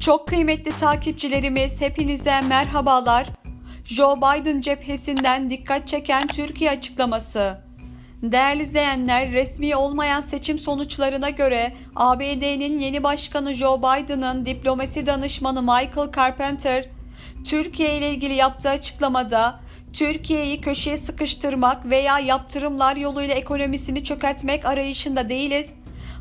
Çok kıymetli takipçilerimiz hepinize merhabalar. Joe Biden cephesinden dikkat çeken Türkiye açıklaması. Değerli izleyenler, resmi olmayan seçim sonuçlarına göre ABD'nin yeni başkanı Joe Biden'ın diplomasi danışmanı Michael Carpenter, Türkiye ile ilgili yaptığı açıklamada Türkiye'yi köşeye sıkıştırmak veya yaptırımlar yoluyla ekonomisini çökertmek arayışında değiliz.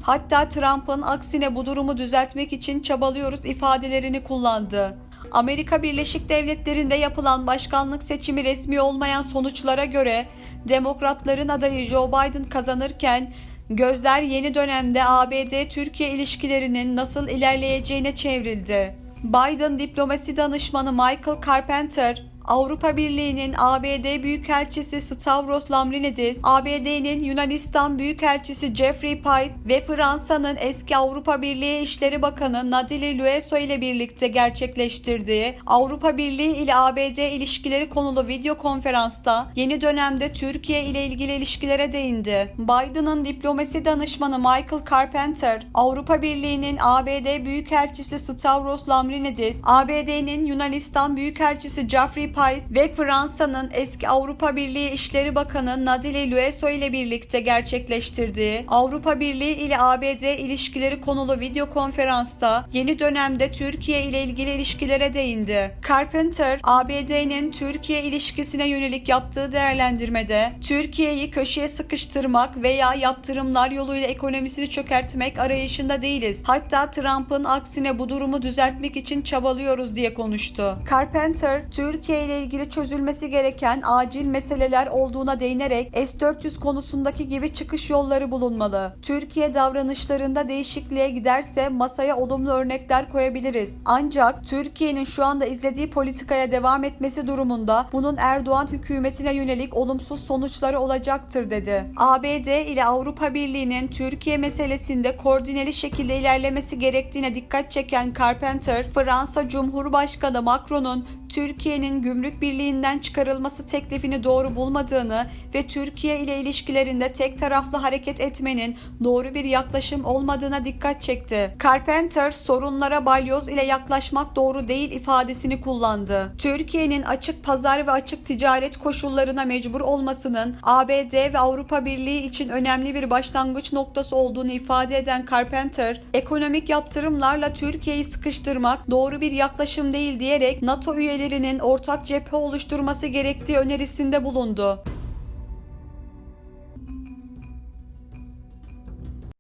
Hatta Trump'ın aksine bu durumu düzeltmek için çabalıyoruz ifadelerini kullandı. Amerika Birleşik Devletleri'nde yapılan başkanlık seçimi resmi olmayan sonuçlara göre Demokratların adayı Joe Biden kazanırken gözler yeni dönemde ABD-Türkiye ilişkilerinin nasıl ilerleyeceğine çevrildi. Biden diplomasi danışmanı Michael Carpenter, Avrupa Birliği'nin ABD Büyükelçisi Stavros Lambrinidis, ABD'nin Yunanistan Büyükelçisi Jeffrey Pite ve Fransa'nın eski Avrupa Birliği İşleri Bakanı Nadine Lueso ile birlikte gerçekleştirdiği Avrupa Birliği ile ABD ilişkileri konulu video konferansta yeni dönemde Türkiye ile ilgili ilişkilere değindi. Biden'ın diplomasi danışmanı Michael Carpenter, Avrupa Birliği'nin ABD Büyükelçisi Stavros Lambrinidis, ABD'nin Yunanistan Büyükelçisi Jeffrey Pite ve Fransa'nın eski Avrupa Birliği İşleri Bakanı Nadine Lueso ile birlikte gerçekleştirdiği Avrupa Birliği ile ABD ilişkileri konulu video konferansta yeni dönemde Türkiye ile ilgili ilişkilere değindi. Carpenter, ABD'nin Türkiye ilişkisine yönelik yaptığı değerlendirmede Türkiye'yi köşeye sıkıştırmak veya yaptırımlar yoluyla ekonomisini çökertmek arayışında değiliz. Hatta Trump'ın aksine bu durumu düzeltmek için çabalıyoruz diye konuştu. Carpenter, Türkiye ile ilgili çözülmesi gereken acil meseleler olduğuna değinerek S-400 konusundaki gibi çıkış yolları bulunmalı. Türkiye davranışlarında değişikliğe giderse masaya olumlu örnekler koyabiliriz. Ancak Türkiye'nin şu anda izlediği politikaya devam etmesi durumunda bunun Erdoğan hükümetine yönelik olumsuz sonuçları olacaktır dedi. ABD ile Avrupa Birliği'nin Türkiye meselesinde koordineli şekilde ilerlemesi gerektiğine dikkat çeken Carpenter, Fransa Cumhurbaşkanı Macron'un Türkiye'nin gümrük birliğinden çıkarılması teklifini doğru bulmadığını ve Türkiye ile ilişkilerinde tek taraflı hareket etmenin doğru bir yaklaşım olmadığına dikkat çekti. Carpenter sorunlara balyoz ile yaklaşmak doğru değil ifadesini kullandı. Türkiye'nin açık pazar ve açık ticaret koşullarına mecbur olmasının ABD ve Avrupa Birliği için önemli bir başlangıç noktası olduğunu ifade eden Carpenter, ekonomik yaptırımlarla Türkiye'yi sıkıştırmak doğru bir yaklaşım değil diyerek NATO üyelerinin ortak cephe oluşturması gerektiği önerisinde bulundu.